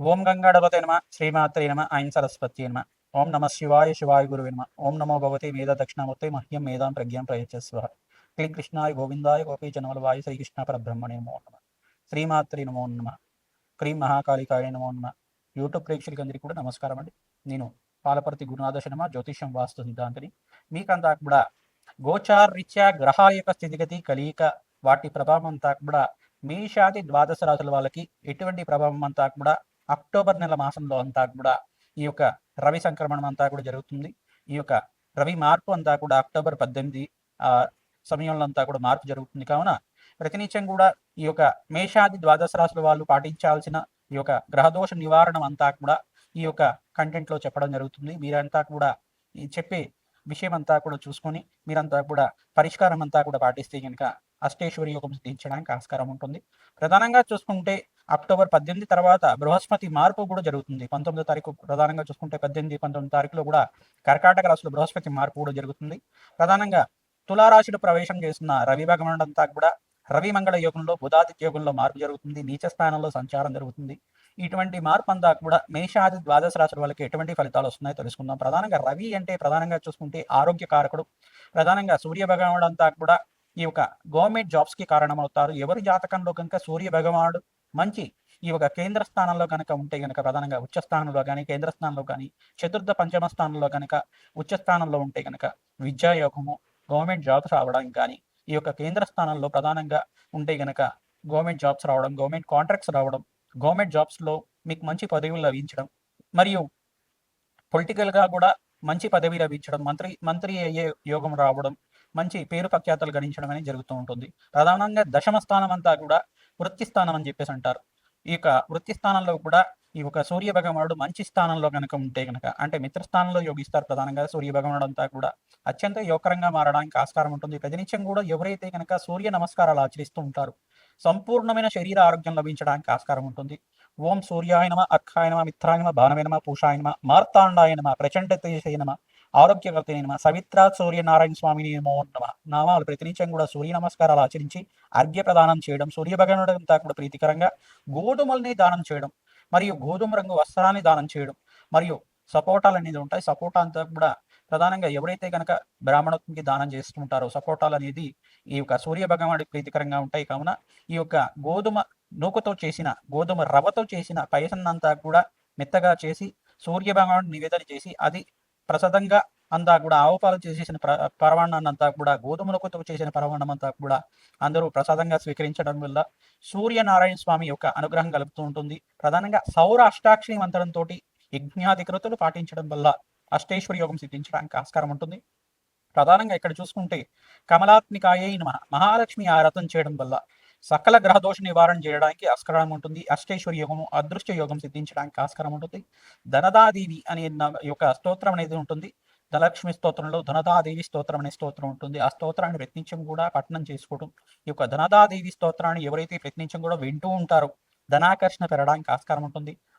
ఓం గంగాడపతే నమ శ్రీమాత్రే నమ ఐం సరస్వతి నమ. ఓం నమ శివాయ శివాయ గురువే నమ. ఓం నమో భగవతి మేధ దక్షిణామూర్తి మహ్యం మేధాం ప్రజ్ఞాం ప్రయత్స్వ క్లీ కృష్ణాయ గోవిందాయ గోపీ వాయు శ్రీకృష్ణ పరబ్రహ్మణే నమో నమ. శ్రీమాత్రి నమో నమ. క్రీం మహాకాళికాయ నమో నమ. యూట్యూబ్ ప్రేక్షకులందరికీ కూడా నమస్కారం అండి. నేను పాలపర్తి గురునాథ శర్మ జ్యోతిష్యం వాస్తు సిద్ధాంతిని. మీకంతా కూడా గోచార్ రీత్యా గ్రహాల యొక్క స్థితిగతి కలియిక వాటి ప్రభావం అంతా కూడా మేషాది ద్వాదశ రాశుల వాళ్ళకి ఎటువంటి ప్రభావం అంతా కూడా అక్టోబర్ నెల మాసంలో అంతా కూడా ఈ యొక్క రవి సంక్రమణం అంతా కూడా జరుగుతుంది. ఈ యొక్క రవి మార్పు అంతా కూడా అక్టోబర్ పద్దెనిమిది ఆ సమయంలో అంతా కూడా మార్పు జరుగుతుంది. కావున ప్రతినిత్యం కూడా ఈ యొక్క మేషాది ద్వాదశ రాశుల వాళ్ళు పాటించాల్సిన ఈ యొక్క గ్రహదోష నివారణ అంతా కూడా ఈ యొక్క కంటెంట్లో చెప్పడం జరుగుతుంది. మీరంతా కూడా చెప్పే విషయం అంతా కూడా చూసుకొని మీరంతా కూడా పరిష్కారం అంతా కూడా పాటిస్తే కనుక అష్టేశ్వరి యోగం సిద్ధించడానికి ఆస్కారం ఉంటుంది. ప్రధానంగా చూసుకుంటే అక్టోబర్ పద్దెనిమిది తర్వాత బృహస్పతి మార్పు కూడా జరుగుతుంది. పంతొమ్మిదో తారీఖు ప్రధానంగా చూసుకుంటే పద్దెనిమిది పంతొమ్మిది తారీఖులో కూడా కర్కాటక రాశిలో బృహస్పతి మార్పు కూడా జరుగుతుంది. ప్రధానంగా తులారాశిలో ప్రవేశం చేస్తున్న రవి భగవానుడు కూడా రవి మంగళ యోగంలో బుధాదిత్య యోగంలో మార్పు జరుగుతుంది. నీచ స్థానంలో సంచారం జరుగుతుంది. ఇటువంటి మార్పు అంతా కూడా మేషాది ద్వాదశ రాశుల వాళ్ళకి ఎటువంటి ఫలితాలు వస్తున్నాయో తెలుసుకుందాం. ప్రధానంగా రవి అంటే ప్రధానంగా చూసుకుంటే ఆరోగ్య కారకుడు ప్రధానంగా సూర్య భగవానుడు అంతా కూడా ఈ యొక్క గవర్నమెంట్ జాబ్స్కి కారణమవుతారు. ఎవరి జాతకంలో కనుక సూర్య భగవానుడు మంచి ఈ యొక్క కేంద్ర స్థానంలో కనుక ఉంటే కనుక ప్రధానంగా ఉచ్చ స్థానంలో కానీ కేంద్ర స్థానంలో కానీ చతుర్థ పంచమ స్థానంలో కనుక ఉచ్చ స్థానంలో ఉంటే కనుక విద్యా యోగము గవర్నమెంట్ జాబ్స్ రావడం కానీ ఈ యొక్క కేంద్ర స్థానంలో ప్రధానంగా ఉంటే గనక గవర్నమెంట్ జాబ్స్ రావడం గవర్నమెంట్ కాంట్రాక్ట్స్ రావడం గవర్నమెంట్ జాబ్స్లో మీకు మంచి పదవులు లభించడం మరియు పొలిటికల్గా కూడా మంచి పదవి లభించడం మంత్రి మంత్రి అయ్యే యోగం రావడం మంచి పేరు ప్రఖ్యాతలు గణించడం అనేది జరుగుతూ ఉంటుంది. ప్రధానంగా దశమ స్థానం అంతా కూడా వృత్తి స్థానం అని చెప్పేసి అంటారు. ఈ యొక్క వృత్తి స్థానంలో కూడా ఈ యొక్క సూర్య భగవానుడు మంచి స్థానంలో కనుక ఉంటే కనుక అంటే మిత్రస్థానంలో యోగిస్తారు ప్రధానంగా సూర్య భగవానుడు అంతా కూడా అత్యంత యోగకరంగా మారడానికి ఆస్కారం ఉంటుంది. ప్రతినిత్యం కూడా ఎవరైతే కనుక సూర్య నమస్కారాలు ఆచరిస్తూ ఉంటారు సంపూర్ణమైన శరీర ఆరోగ్యం లభించడానికి ఆస్కారం ఉంటుంది. ఓం సూర్యాయనమ నమ మిత్రాయనమ నమ పూషాయనమ మార్తాండాయనమ ప్రచండ తేజయనమ ఆరోగ్యకర్త నమ. సవిత్ర సూర్యనారాయణ స్వామిని నమో నమ. నామాలు ప్రతినిత్యం కూడా సూర్య నమస్కారాలు ఆచరించి అర్ఘ్య ప్రదానం చేయడం సూర్య భగవానుడు అంతా కూడా ప్రీతికరంగా గోధుమల్ని దానం చేయడం మరియు గోధుమ రంగు వస్త్రాన్ని దానం చేయడం మరియు సపోటాలు అనేది ఉంటాయి. సపోటా అంతా కూడా ప్రధానంగా ఎవరైతే కనుక బ్రాహ్మణత్వంకి దానం చేస్తుంటారో సపోటాలు అనేది ఈ యొక్క సూర్య భగవానుడికి ప్రీతికరంగా ఉంటాయి. కావున ఈ యొక్క గోధుమ నూకతో చేసిన గోధుమ రవ్వతో చేసిన పయసన్నంతా కూడా మెత్తగా చేసి సూర్య భగవానుడు నివేదన చేసి అది ప్రసాదంగా అంతా కూడా ఆవు పాలు చేసేసిన ప్ర అంతా కూడా గోధుమలతో చేసిన పరవాణం అంతా కూడా అందరూ ప్రసాదంగా స్వీకరించడం వల్ల సూర్యనారాయణ స్వామి యొక్క అనుగ్రహం కలుపుతూ ఉంటుంది. ప్రధానంగా సౌర అష్టాక్షరి మంత్రంతో యజ్ఞాధికృతులు పాటించడం వల్ల అష్టేశ్వరి యోగం సిద్ధించడానికి ఆస్కారం ఉంటుంది. ప్రధానంగా ఇక్కడ చూసుకుంటే కమలాత్మికాయ నమ మహాలక్ష్మి ఆరాధన చేయడం వల్ల సకల గ్రహ దోష నివారణ చేయడానికి ఆస్కారం ఉంటుంది. అష్టేశ్వరి యోగము అదృష్ట యోగం సిద్ధించడానికి ఆస్కారం ఉంటుంది. ధనదాదేవి అనే యొక్క స్తోత్రం అనేది ఉంటుంది. ధనలక్ష్మి స్తోత్రంలో ధనదాదేవి స్తోత్రం అనే స్తోత్రం ఉంటుంది. ఆ స్తోత్రాన్ని ప్రయత్నించం కూడా పఠనం చేసుకోవడం. ఈ యొక్క ధనదాదేవి స్తోత్రాన్ని ఎవరైతే ప్రయత్నించం కూడా వింటూ ఉంటారో ధనాకర్షణ పెరగడానికి ఆస్కారం ఉంటుంది.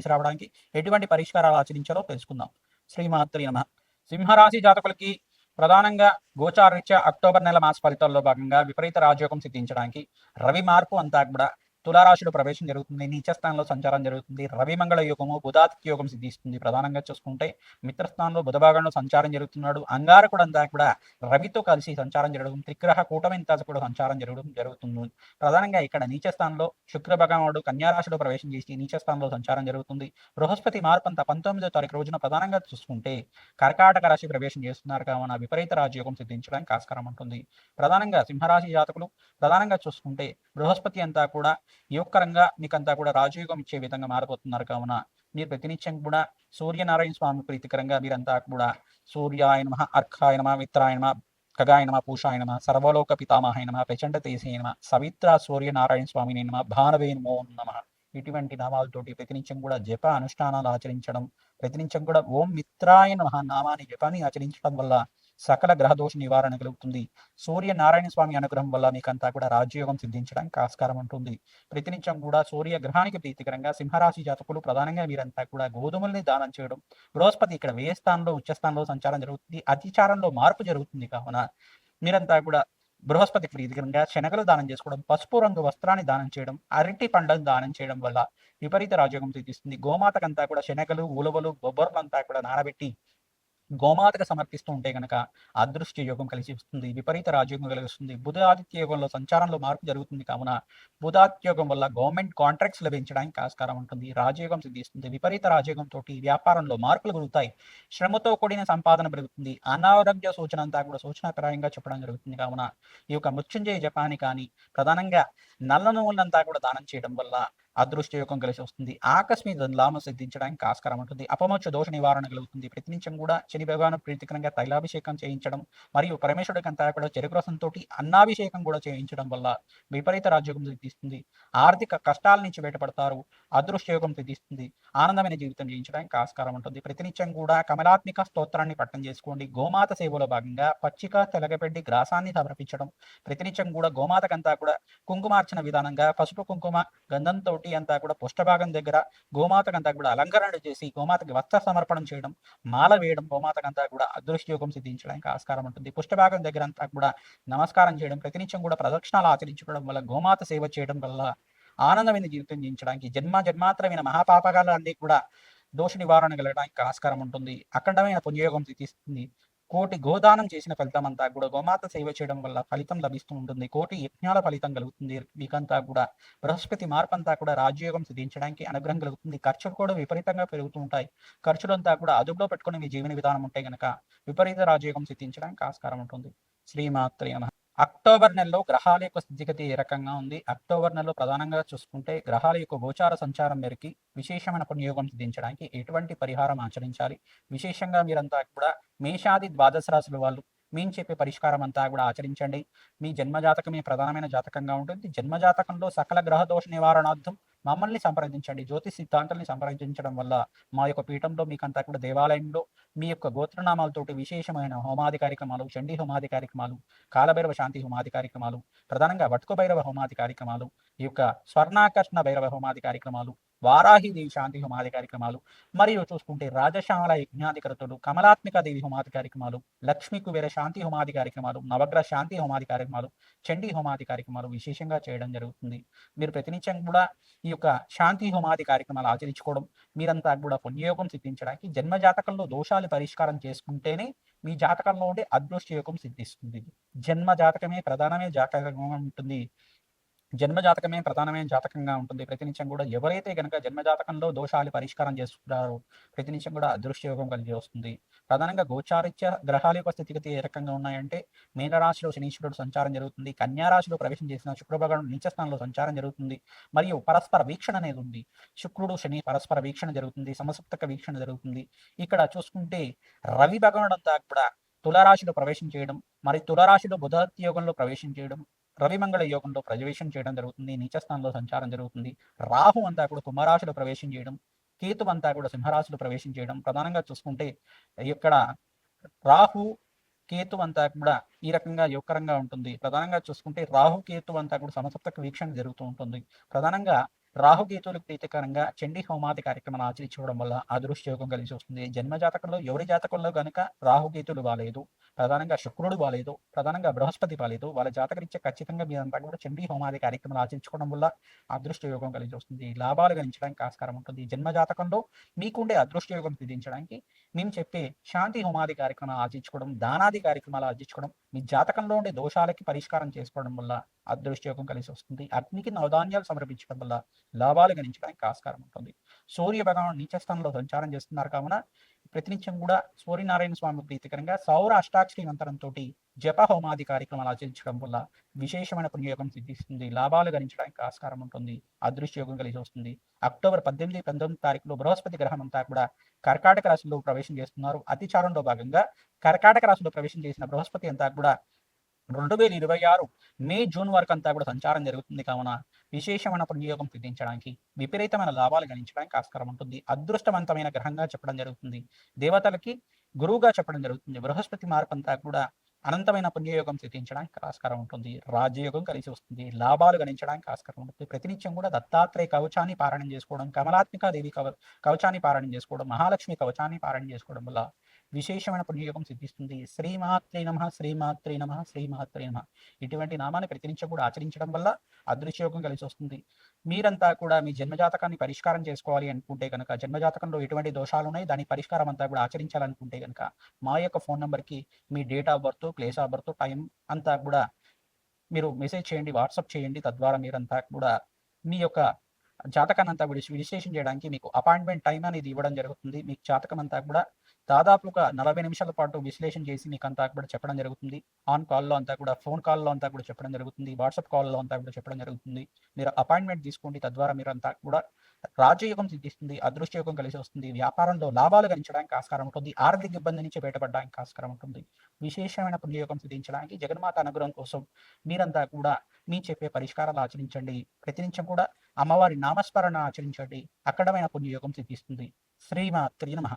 కలిసి రావడానికి ఎటువంటి పరిష్కారాలు ఆచరించాలో తెలుసుకుందాం. శ్రీమాత్రి నమ. సింహరాశి జాతకులకి ప్రధానంగా గోచారీత్యా అక్టోబర్ నెల మాస ఫలితాల్లో భాగంగా విపరీత రాజయోగం సిద్ధించడానికి రవి మార్పు అంతా కూడా తులారాశిలో ప్రవేశం జరుగుతుంది నీచస్థానంలో సంచారం జరుగుతుంది రవి మంగళ యోగము బుధాదిత్య యోగం సిద్ధిస్తుంది. ప్రధానంగా చూసుకుంటే మిత్రస్థానంలో బుధభాగంలో సంచారం జరుగుతున్నాడు. అంగారకుడు అంతా కూడా రవితో కలిసి సంచారం జరగడం త్రిగ్రహ కూటమింతా కూడా సంచారం జరగడం జరుగుతుంది. ప్రధానంగా ఇక్కడ నీచస్థానంలో శుక్ర భగవానుడు కన్యారాశిలో ప్రవేశం చేసి నీచస్థానంలో సంచారం జరుగుతుంది. బృహస్పతి మార్పంత పంతొమ్మిదో తారీఖు రోజున ప్రధానంగా చూసుకుంటే కర్కాటక రాశి ప్రవేశం చేస్తున్నారు కావున విపరీత రాజయోగం సిద్ధించడానికి ఆస్కారం ఉంటుంది. ప్రధానంగా సింహరాశి జాతకులు ప్రధానంగా చూసుకుంటే బృహస్పతి అంతా కూడా యోగకరంగా మీకంతా కూడా రాజయోగం ఇచ్చే విధంగా మారిపోతున్నారు కావున మీరు ప్రతినిత్యం కూడా సూర్యనారాయణ స్వామి ప్రీతికరంగా మీరంతా కూడా సూర్యాయ నమ మిత్రాయనమా నమ మిత్రాయ నమ ఖగాయ నమ పూషాయ నమ సర్వలోక పితామహాయ నమ ప్రచండ తేజే నమ సవిత్ర సూర్యనారాయణ స్వామిని నమ భానవే నమో నమ. ఇటువంటి నామాలతోటి ప్రతినిత్యం కూడా జప అనుష్ఠానాలు ఆచరించడం ప్రతినిత్యం కూడా ఓం మిత్రాయ మహా నామాన్ని జపాన్ని ఆచరించడం వల్ల సకల గ్రహదోష నివారణ కలుగుతుంది. సూర్య నారాయణ స్వామి అనుగ్రహం వల్ల మీకంతా కూడా రాజయోగం సిద్ధించడానికి ఆస్కారం ఉంటుంది. ప్రతినిత్యం కూడా సూర్య గ్రహానికి ప్రీతికరంగా సింహరాశి జాతకులు ప్రధానంగా మీరంతా కూడా గోధుమల్ని దానం చేయడం బృహస్పతి ఇక్కడ వ్యయ స్థానంలో ఉచ్చ స్థానంలో సంచారం జరుగుతుంది. అతిచారంలో మార్పు జరుగుతుంది కావున మీరంతా కూడా బృహస్పతి ప్రీతికరంగా శనగలు దానం చేసుకోవడం పసుపు రంగు వస్త్రాన్ని దానం చేయడం అరటి పండ్లను దానం చేయడం వల్ల విపరీత రాజయోగం సిద్ధిస్తుంది. గోమాతకంతా కూడా శనగలు ఉలవలు బొబ్బర్లంతా కూడా నానబెట్టి గోమాతకు సమర్పిస్తూ ఉంటే గనక అదృష్ట యోగం కలిసి వస్తుంది విపరీత రాజయోగం కలిగిస్తుంది బుధ ఆదిత్య యోగంలో సంచారంలో మార్పు జరుగుతుంది కావున బుధాదిత్య యోగం వల్ల గవర్నమెంట్ కాంట్రాక్ట్స్ లభించడానికి ఆస్కారం ఉంటుంది. రాజయోగం సిద్ధిస్తుంది. విపరీత రాజయోగం తోటి వ్యాపారంలో మార్పులు కలుగుతాయి శ్రమతో కూడిన సంపాదన పెరుగుతుంది. అనారోగ్య సూచన అంతా కూడా సూచనాకరంగా చెప్పడం జరుగుతుంది కావున ఈ యొక్క మృత్యుంజయ జపాని కానీ ప్రధానంగా నల్ల నువ్వులంతా కూడా దానం చేయడం వల్ల అదృష్ట యోగం కలిసి వస్తుంది. ఆకస్మిక లాభం సిద్ధించడానికి ఆస్కారం ఉంటుంది. అపమోక్ష దోష నివారణ కలుగుతుంది. ప్రతినిత్యం కూడా శని భగవాను ప్రీతికరంగా తైలాభిషేకం చేయించడం మరియు పరమేశ్వరుడికి అంతా కూడా చెరుకు రసంతో అన్నాభిషేకం కూడా చేయించడం వల్ల విపరీత రాజ్యోగం సిద్ధిస్తుంది. ఆర్థిక కష్టాల నుంచి బయటపడతారు. అదృష్ట యోగం సిద్ధిస్తుంది. ఆనందమైన జీవితం జీవించడానికి ఆస్కారం ఉంటుంది. ప్రతినిత్యం కూడా కమలాత్మిక స్తోత్రాన్ని పట్టం చేసుకోండి. గోమాత సేవలో భాగంగా పచ్చిక తెలగపెట్టి గ్రాసాన్ని సమర్పించడం. ప్రతినిత్యం కూడా గోమాతకంతా కూడా కుంకుమార్చన విధానంగా పసుపు కుంకుమ గంధంతో అంతా కూడా పుష్టభాగం దగ్గర గోమాతకంతా కూడా అలంకరణ చేసి గోమాతకి వస్త్ర సమర్పణం చేయడం మాల వేయడం గోమాతకంతా కూడా అదృష్టయోగం సిద్ధించడానికి ఆస్కారం ఉంటుంది. పుష్టభాగం దగ్గర అంతా కూడా నమస్కారం చేయడం ప్రతినిత్యం కూడా ప్రదక్షిణాలు ఆచరించుకోవడం వల్ల గోమాత సేవ చేయడం వల్ల ఆనందమైన జీవితం జీవించడానికి జన్మ జన్మాంతరమైన మహాపాపకాలన్నీ కూడా దోష నివారణ కలగడానికి ఆస్కారం ఉంటుంది. అఖండమైన పుణ్యయోగం సిద్ధిస్తుంది. కోటి గోదానం చేసిన ఫలితం అంతా కూడా గోమాత సేవ చేయడం వల్ల ఫలితం లభిస్తూ ఉంటుంది. కోటి యజ్ఞాల ఫలితం కలుగుతుంది. మీకంతా కూడా బృహస్పతి మార్పు అంతా కూడా రాజ్యోగం సిద్ధించడానికి అనుగ్రహం కలుగుతుంది. ఖర్చులు కూడా విపరీతంగా పెరుగుతూ ఉంటాయి. ఖర్చులంతా కూడా అదుపులో పెట్టుకుని మీ జీవన విధానం ఉంటే గనక విపరీత రాజయోగం సిద్ధించడానికి ఆస్కారం ఉంటుంది. శ్రీమాత్రే నమః. అక్టోబర్ నెలలో గ్రహాల యొక్క స్థితిగతి ఏ రకంగా ఉంది? అక్టోబర్ నెలలో ప్రధానంగా చూసుకుంటే గ్రహాల యొక్క గోచార సంచారం మేరకి విశేషమైన పునియోగం సిద్ధించడానికి ఎటువంటి పరిహారం ఆచరించాలి? విశేషంగా మీరంతా కూడా మేషాది ద్వాదశ రాశుల వాళ్ళు మేము చెప్పే పరిష్కారం అంతా కూడా ఆచరించండి. మీ జన్మజాతకమే ప్రధానమైన జాతకంగా ఉంటుంది. జన్మజాతకంలో సకల గ్రహ దోష నివారణార్థం మమ్మల్ని సంప్రదించండి. జ్యోతిష్ సిద్ధాంతాన్ని సంప్రదించడం వల్ల మా యొక్క పీఠంలో మీకంతా కూడా దేవాలయంలో మీ యొక్క గోత్రనామాలతోటి విశేషమైన హోమాది కార్యక్రమాలు చండీ హోమాది కార్యక్రమాలు కాలభైరవ శాంతి హోమాది కార్యక్రమాలు ప్రధానంగా వట్కు భైరవ హోమాది కార్యక్రమాలు ఈ యొక్క స్వర్ణాకర్షణ భైరవ హోమాది కార్యక్రమాలు వారాహి దేవి శాంతి హోమాది కార్యక్రమాలు మరియు చూసుకుంటే రాజశాల యజ్ఞాధికృతులు కమలాత్మిక దేవి హోమాది కార్యక్రమాలు లక్ష్మీ కుబేర శాంతి హోమాది కార్యక్రమాలు నవగ్రహ శాంతి హోమాది కార్యక్రమాలు చండీ హోమాది కార్యక్రమాలు విశేషంగా చేయడం జరుగుతుంది. మీరు ప్రతినిత్యం కూడా ఈ యొక్క శాంతి హోమాది కార్యక్రమాలు ఆచరించుకోవడం మీరంతా కూడా పుణ్యయోగం సిద్ధించడానికి జన్మ జాతకంలో దోషాలు పరిష్కారం చేసుకుంటేనే మీ జాతకంలో ఉండే అదృష్ట యోగం సిద్ధిస్తుంది. జన్మ జాతకమే ప్రధానమే జాతకంగా ఉంటుంది. జన్మ జాతకమే ప్రధానమైన జాతకంగా ఉంటుంది. ప్రతినిత్యం కూడా ఎవరైతే కనుక జన్మ జాతకంలో దోషాలు పరిష్కారం చేస్తున్నారో ప్రతినిత్యం కూడా అదృష్ట యోగం కలిగి వస్తుంది. ప్రధానంగా గోచారిత్య గ్రహాల యొక్క స్థితిగతి ఏ రకంగా ఉన్నాయంటే మీనరాశిలో శనీశ్వరుడు సంచారం జరుగుతుంది. కన్యా రాశిలో ప్రవేశం చేసిన శుక్రభగవాను నీచస్థానంలో సంచారం జరుగుతుంది. మరియు పరస్పర వీక్షణ అనేది ఉంది. శుక్రుడు శని పరస్పర వీక్షణ జరుగుతుంది. సమసప్తక వీక్షణ జరుగుతుంది. ఇక్కడ చూసుకుంటే రవి భగవానుడు అంతా కూడా తులరాశిలో ప్రవేశం చేయడం మరి తులరాశిలో బుధాత్య యోగంలో ప్రవేశం చేయడం రవిమంగళ యోగంలో ప్రవేశం చేయడం జరుగుతుంది నీచస్థానంలో సంచారం జరుగుతుంది. రాహు అంతా కూడా కుంభరాశిలో ప్రవేశం చేయడం కేతు అంతా కూడా సింహరాశిలో ప్రవేశం చేయడం ప్రధానంగా చూసుకుంటే ఇక్కడ రాహు కేతు అంతా కూడా ఈ రకంగా యువకరంగా ఉంటుంది. ప్రధానంగా చూసుకుంటే రాహు కేతు అంతా కూడా సమసప్తక వీక్షణ జరుగుతూ ఉంటుంది. ప్రధానంగా రాహుకేతువులకు ప్రీతికరంగా చండీ హోమాది కార్యక్రమాలు ఆచరించుకోవడం వల్ల అదృష్టయోగం కలిసి వస్తుంది. జన్మ జాతకంలో ఎవరి జాతకంలో కనుక రాహుకేతులు బాలేదు ప్రధానంగా శుక్రుడు బాలేదు ప్రధానంగా బృహస్పతి బాలేదు వాళ్ళ జాతకరీత్యా ఖచ్చితంగా మీరంతా కూడా చండీ హోమాది కార్యక్రమాలు ఆచరించుకోవడం వల్ల అదృష్ట యోగం కలిసి వస్తుంది. లాభాలు గణించడానికి ఆస్కారం ఉంటుంది. జన్మ జాతకంలో మీకుండే అదృష్ట యోగం విధించడానికి మేము చెప్పే శాంతి హోమాది కార్యక్రమాలు ఆచరించుకోవడం దానాది కార్యక్రమాలు ఆచరించుకోవడం మీ జాతకంలో ఉండే దోషాలకి పరిష్కారం చేసుకోవడం వల్ల అదృష్టయోగం కలిసి వస్తుంది. అగ్నికి నవధాన్యాలు సమర్పించడం వల్ల లాభాలు గణించడానికి ఆస్కారం ఉంటుంది. సూర్య భగవాన్ నీచస్థానంలో సంచారం చేస్తున్నారు కావున ప్రతినిత్యం కూడా సూర్యనారాయణ స్వామి ప్రీతికరంగా సౌర అష్టాక్షరి మంత్రంతో జప హోమాది కార్యక్రమాలు ఆచరించడం వల్ల విశేషమైన పుణ్యయోగం సిద్ధిస్తుంది. లాభాలు గణించడానికి ఆస్కారం ఉంటుంది. అదృష్టయోగం కలిసి వస్తుంది. అక్టోబర్ పద్దెనిమిది పంతొమ్మిది తారీఖులో బృహస్పతి గ్రహం అంతా కూడా కర్కాటక రాశిలో ప్రవేశం చేస్తున్నారు. అతిచారంలో భాగంగా కర్కాటక రాశిలో ప్రవేశం చేసిన బృహస్పతి అంతా కూడా రెండు వేల ఇరవై ఆరు మే జూన్ వరకు అంతా కూడా సంచారం జరుగుతుంది. కావున విశేషమైన పుణ్యయోగం సిద్ధించడానికి విపరీతమైన లాభాలు గణించడానికి ఆస్కారం ఉంటుంది. అదృష్టవంతమైన గ్రహంగా చెప్పడం జరుగుతుంది. దేవతలకి గురువుగా చెప్పడం జరుగుతుంది. బృహస్పతి మార్పు అంతా కూడా అనంతమైన పుణ్యయోగం సిద్ధించడానికి ఆస్కారం ఉంటుంది. రాజ్యయోగం కలిసి వస్తుంది. లాభాలు గణించడానికి ఆస్కారం ఉంటుంది. ప్రతినిత్యం కూడా దత్తాత్రేయ కవచాన్ని పారాయణం చేసుకోవడం కమలాత్మిక దేవి కవ కవచాన్ని పారాయణం చేసుకోవడం మహాలక్ష్మి కవచాన్ని పారాయణం చేసుకోవడం వల్ల విశేషమైన పుణ్యయోగం సిద్ధిస్తుంది. శ్రీమాత్రే నమ శ్రీమాత్రే నమ శ్రీమాత్రే నమ. ఇటువంటి నామాన్ని ప్రతినిత్యం కూడా ఆచరించడం వల్ల అదృశ్యయోగం కలిసి వస్తుంది. మీరంతా కూడా మీ జన్మజాతకాన్ని పరిష్కారం చేసుకోవాలి అనుకుంటే కనుక జన్మజాతకంలో ఎటువంటి దోషాలు ఉన్నాయి దాని పరిష్కారం అంతా కూడా ఆచరించాలనుకుంటే కనుక మా యొక్క ఫోన్ నెంబర్కి మీ date of birth place of birth time అంతా కూడా మీరు మెసేజ్ చేయండి వాట్సాప్ చేయండి. తద్వారా మీరంతా కూడా మీ యొక్క జాతకాన్ని అంతా విశ్లేషణ చేయడానికి మీకు అపాయింట్మెంట్ టైం అనేది ఇవ్వడం జరుగుతుంది. మీకు జాతకం అంతా కూడా దాదాపుగా నలభై నిమిషాల పాటు విశ్లేషణ చేసి మీకు అంతా కూడా చెప్పడం జరుగుతుంది. ఆన్ కాల్లో అంతా కూడా ఫోన్ కాల్లో అంతా కూడా చెప్పడం జరుగుతుంది. వాట్సాప్ కాల్లో అంతా కూడా చెప్పడం జరుగుతుంది. మీరు అపాయింట్మెంట్ తీసుకోండి. తద్వారా మీరు అంతా కూడా రాజయోగం సిద్ధిస్తుంది అదృష్టయోగం కలిసి వస్తుంది. వ్యాపారంలో లాభాలు గణించడానికి ఆస్కారం ఉంటుంది. ఆర్థిక ఇబ్బంది నుంచి బయటపడడానికి ఆస్కారం ఉంటుంది. విశేషమైన పుణ్యయోగం సిద్ధించడానికి జగన్మాత అనుగ్రహం కోసం మీరంతా కూడా మీ చెప్పే పరిష్కారాలు ఆచరించండి. ప్రతినిత్యం కూడా అమ్మవారి నామస్మరణ ఆచరించండి. అక్కడమైన పుణ్యయోగం సిద్ధిస్తుంది. శ్రీమాత్రి నమః.